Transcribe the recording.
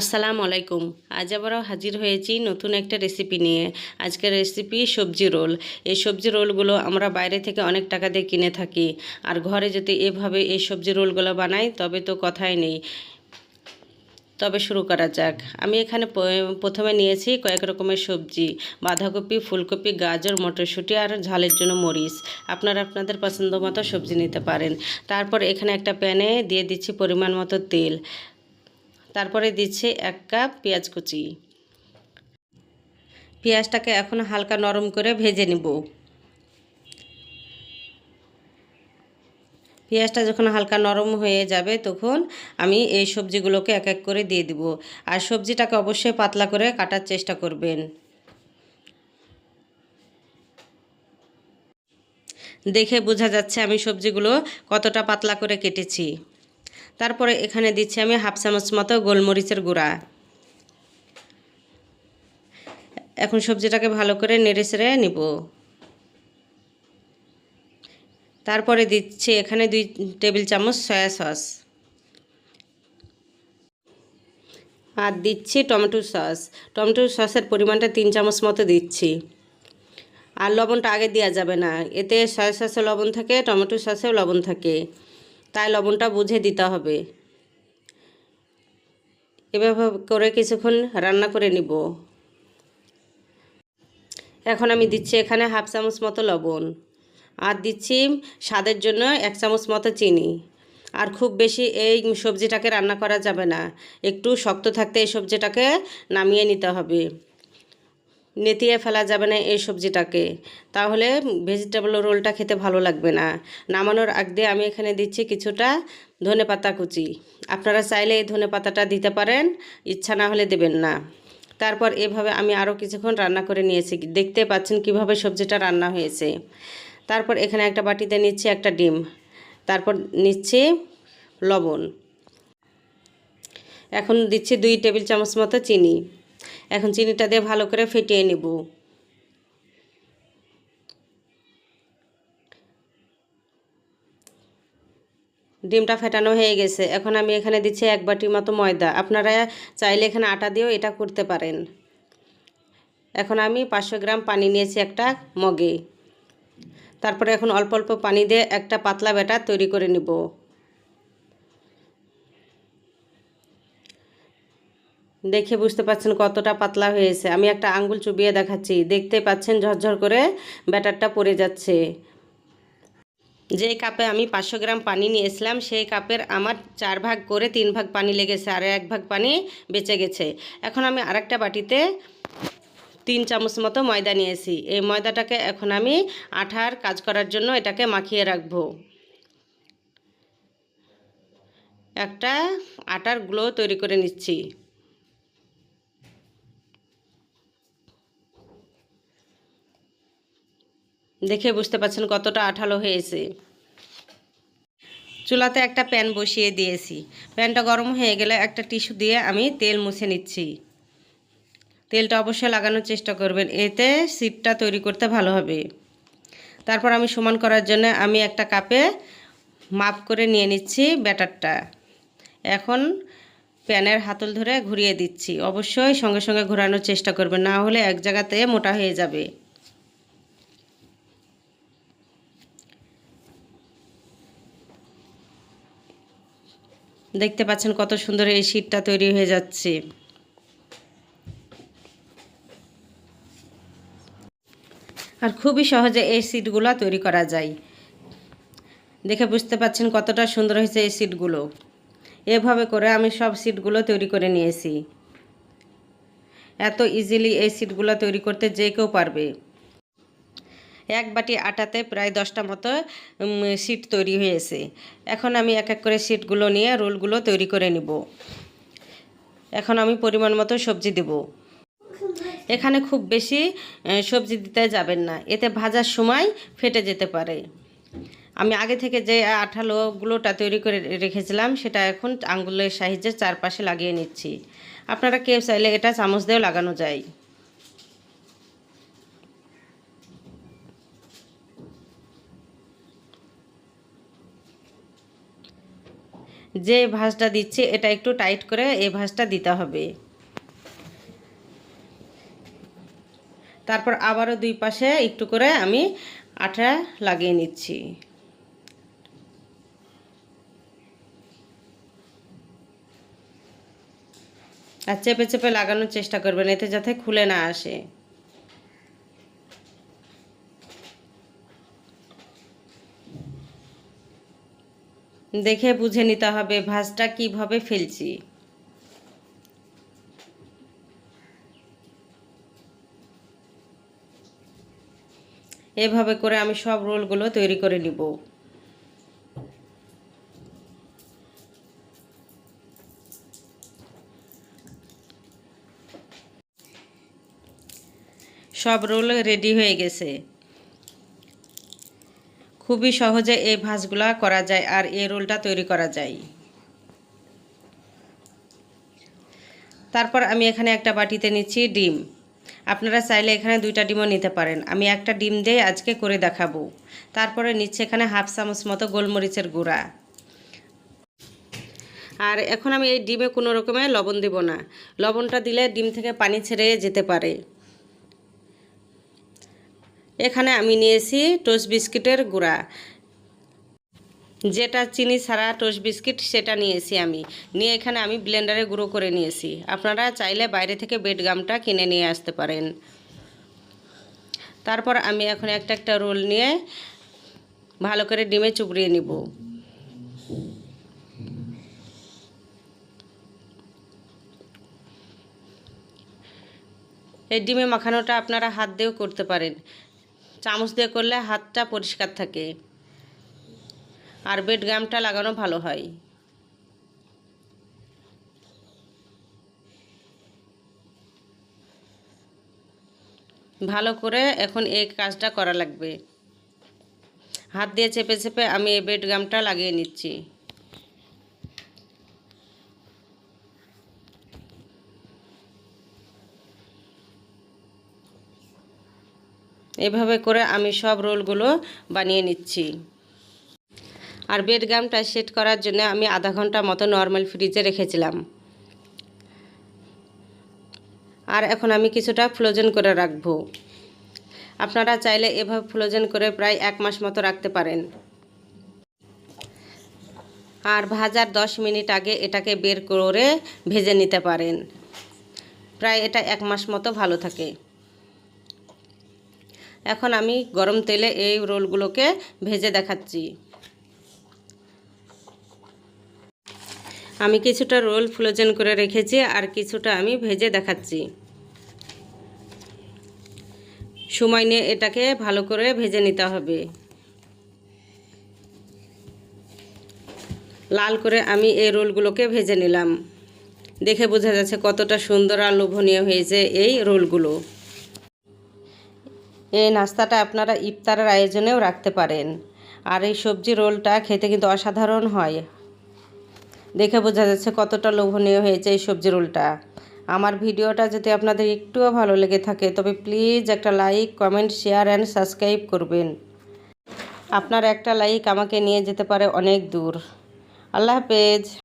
আসসালামু আলাইকুম। আজ আবারও হাজির হয়েছি নতুন একটা রেসিপি নিয়ে। আজকের রেসিপি সবজি রোল। এই সবজি রোলগুলো আমরা বাইরে থেকে অনেক টাকা দিয়ে কিনে থাকি। আর ঘরে যদি এভাবে এই সবজি রোলগুলো বানাই, তবে তো কথাই নেই। তবে শুরু করা যাক। আমি এখানে প্রথমে নিয়েছি কয়েক রকমের সবজি। বাঁধাকপি, ফুলকপি, গাজর, মটরশুঁটি আর ঝালের জন্য মরিচ। আপনারা আপনাদের পছন্দ মতো সবজি নিতে পারেন। তারপর এখানে একটা প্যানে দিয়ে দিচ্ছি পরিমাণ মতো তেল। তারপরে দিচ্ছে এক কাপ পেঁয়াজ কুচি। পেঁয়াজটাকে এখন হালকা নরম করে ভেজে নিব। পেঁয়াজটা যখন হালকা নরম হয়ে যাবে তখন আমি এই সবজিগুলোকে এক এক করে দিয়ে দিব। আর সবজিটাকে অবশ্যই পাতলা করে কাটার চেষ্টা করবেন। দেখে বোঝা যাচ্ছে আমি সবজিগুলো কতটা পাতলা করে কেটেছি। তারপরে এখানে দিচ্ছি আমি হাফ চামচ মতো গোলমরিচের গুঁড়া। এখন সবজিটাকে ভালো করে নেড়ে চেড়ে নিব। তারপরে দিচ্ছি এখানে দুই টেবিল চামচ সয়া সস। আর দিচ্ছি টমেটো সস। টমেটো সসের পরিমাণটা তিন চামচ মতো দিচ্ছি। আর লবণটা আগে দেওয়া যাবে না। এতে সয়া সসে লবণ থাকে, টমেটো সসেও লবণ থাকে। তাই লবণটা বুঝে দিতে হবে। এভাবে করে কিছুক্ষণ রান্না করে নিব। এখন আমি দিচ্ছি এখানে হাফ চামচ মতো লবণ আর দিচ্ছি স্বাদের জন্য এক চামচ মতো চিনি। আর খুব বেশি এই সবজিটাকে রান্না করা যাবে না, একটু শক্ত থাকতে এই সবজিটাকে নামিয়ে নিতে হবে। নেতিয়ে ফেলা যাবে না এই সবজিটাকে। তাহলে ভেজিটেবল রোলটা খেতে ভালো লাগবে না। নামানোর আগ দিয়ে আমি এখানে দিচ্ছি কিছুটা ধনে পাতা কুচি। আপনারা চাইলে এই ধনে পাতাটা দিতে পারেন, ইচ্ছা না হলে দেবেন না। তারপর এভাবে আমি আরও কিছুক্ষণ রান্না করে নিয়েছি। দেখতে পাচ্ছেন কীভাবে সবজিটা রান্না হয়েছে। তারপর এখানে একটা বাটিতে নিচ্ছি একটা ডিম। তারপর নিচ্ছি লবণ। এখন দিচ্ছি দুই টেবিল চামচ মতো চিনি। এখন চিনিটা দিয়ে ভালো করে ফেটিয়ে নেব। ডিমটা ফেটানো হয়ে গেছে। এখন আমি এখানে দিচ্ছি এক বাটি মতো ময়দা। আপনারা চাইলে এখানে আটা দিয়েও এটা করতে পারেন। এখন আমি পাঁচশো গ্রাম পানি নিয়েছি একটা মগে। তারপরে এখন অল্প অল্প পানি দিয়ে একটা পাতলা ব্যাটার তৈরি করে নিব। দেখে বুঝতে পাচ্ছেন কতটা পাতলা হয়েছে। আমি একটা আঙ্গুল চুবিয়ে দেখাচ্ছি। দেখতে পাচ্ছেন ঝরঝর করে ব্যাটারটা পড়ে যাচ্ছে। যে কাপে আমি পাঁচশো গ্রাম পানি নিয়েছিলাম, সেই কাপের আমার চার ভাগ করে তিন ভাগ পানি লেগেছে আর এক ভাগ পানি বেঁচে গেছে। এখন আমি আরেকটা বাটিতে তিন চামচ মতো ময়দা নিয়েছি। এই ময়দাটাকে এখন আমি আঠার কাজ করার জন্য এটাকে মাখিয়ে রাখব। একটা আটার গ্লো তৈরি করে নিচ্ছি। দেখে বুঝতে পারছেন কতটা আঠালো হয়েছে। চুলাতে একটা প্যান বসিয়ে দিয়েছি। প্যানটা গরম হয়ে গেলে একটা টিস্যু দিয়ে আমি তেল মুছে নিচ্ছি। তেলটা অবশ্যই লাগানোর চেষ্টা করবেন, এতে সিটটা তৈরি করতে ভালো হবে। তারপর আমি সমান করার জন্য আমি একটা কাপে মাপ করে নিয়ে নিচ্ছি ব্যাটারটা। এখন প্যানের হাতল ধরে ঘুরিয়ে দিচ্ছি। অবশ্যই সঙ্গে সঙ্গে ঘোরানোর চেষ্টা করবেন, না হলে এক জায়গাতে মোটা হয়ে যাবে। দেখতে পাচ্ছেন কত সুন্দর এই শীটটা তৈরি হয়ে যাচ্ছে। আর খুবই সহজে এই সিটগুলো তৈরি করা যায়। দেখে বুঝতে পাচ্ছেন কতটা সুন্দর হয়েছে এই সিটগুলো এভাবে করে আমি সব সিটগুলো তৈরি করে নিয়েছি। এত ইজিলি এই সিটগুলো তৈরি করতে যে কেউ পারবে। এক বাটি আটাতে প্রায় দশটা মতো সিট তৈরি হয়েছে। এখন আমি এক এক করে সিটগুলো নিয়ে রোলগুলো তৈরি করে নিব। এখন আমি পরিমাণ মতো সবজি দেব। এখানে খুব বেশি সবজি দিতে যাবেন না। এতে ভাজার সময় ফেটে যেতে পারে। আমি আগে থেকে যে আঠালোগুলোটা তৈরি করে রেখেছিলাম, সেটা এখন আঙ্গুলের সাহায্যে চারপাশে লাগিয়ে নিচ্ছি। আপনারা কেউ চাইলে এটা চামচ দিয়েও লাগানো যায়। যে ভাঁজটা দিচ্ছি, এটা একটু টাইট করে এই ভাঁজটা দিতে হবে। তারপর আবারও দুই পাশে একটু করে আমি আঠা লাগিয়ে নিচ্ছি। আর চেপে চেপে লাগানোর চেষ্টা করবেন, এতে যাতে খুলে না আসে। দেখে বুঝে নিতে হবে ভাঁজটা কীভাবে ফেলছি। এভাবে করে আমি সব রোলগুলো তৈরি করে নিব। সব রোল রেডি হয়ে গেছে। খুবই সহজে এই ভাঁজগুলা করা যায় আর এই রোলটা তৈরি করা যায়। তারপর আমি এখানে একটা বাটিতে নিচ্ছি ডিম। আপনারা চাইলে এখানে দুইটা ডিমও নিতে পারেন। আমি একটা ডিম দিয়ে আজকে করে দেখাবো। তারপরে নিচ্ছে এখানে হাফ চামচ মতো গোলমরিচের গুঁড়া। আর এখন আমি এই ডিমে কোনো রকমের লবণ দিব না। লবণটা দিলে ডিম থেকে পানি ছেড়ে যেতে পারে। এখানে আমি নিয়েছি টোস্ট বিস্কিটের গুঁড়া। যেটা চিনি ছাড়া টোস্ট বিস্কিট সেটা নিয়েছি আমি। নিয়ে এখানে আমি ব্লেন্ডারে গুঁড়ো করে নিয়েছি। আপনারা চাইলে বাইরে থেকে বেড গামটা কিনে নিয়ে আসতে পারেন। তারপর আমি এখন একটা একটা রোল নিয়ে ভালো করে ডিমে চুবড়িয়ে নিব। এই ডিমে মাখানোটা আপনারা হাত দিয়েও করতে পারেন। চামচ দিয়ে করলে হাতটা পরিষ্কার থাকে আর বেড গামটা লাগানো ভালো হয়। ভালো করে এখন এই কাজটা করা লাগবে। হাত দিয়ে চেপে চেপে আমি এই বেড গামটা লাগিয়ে নিচ্ছি। এভাবে করে আমি সব রোলগুলো বানিয়ে নিচ্ছি। আর বেড গামটা সেট করার জন্য আমি আধা ঘণ্টা মতো নর্মাল ফ্রিজে রেখেছিলাম। আর এখন আমি কিছুটা ফ্লোজেন করে রাখব। আপনারা চাইলে এভাবে ফ্লোজেন করে প্রায় এক মাস মতো রাখতে পারেন। আর ভাজার দশ মিনিট আগে এটাকে বের করে ভেজে নিতে পারেন। প্রায় এটা এক মাস মতো ভালো থাকে। এখন আমি গরম তেলে এই রোলগুলোকে ভেজে দেখাচ্ছি। আমি কিছুটা রোল ফ্লোজেন করে রেখেছি আর কিছুটা আমি ভেজে দেখাচ্ছি। সময় নিয়ে এটাকে ভালো করে ভেজে নিতে হবে। লাল করে আমি এই রোলগুলোকে ভেজে নিলাম। দেখে বোঝা যাচ্ছে কতটা সুন্দর আর লোভনীয় হয়েছে এই রোলগুলো। এই নাস্তাটা আপনারা ইফতারের আয়োজনেও রাখতে পারেন। আর এই সবজি রোলটা খেতে কিন্তু অসাধারণ হয়। দেখে বোঝা যাচ্ছে কতটা লোভনীয় হয়েছে এই সবজি রোলটা। আমার ভিডিওটা যদি আপনাদের একটুও ভালো লেগে থাকে, তবে প্লিজ একটা like, comment, share and subscribe করবেন। আপনার একটা লাইক আমাকে নিয়ে যেতে পারে অনেক দূর। আল্লাহ হাফেজ।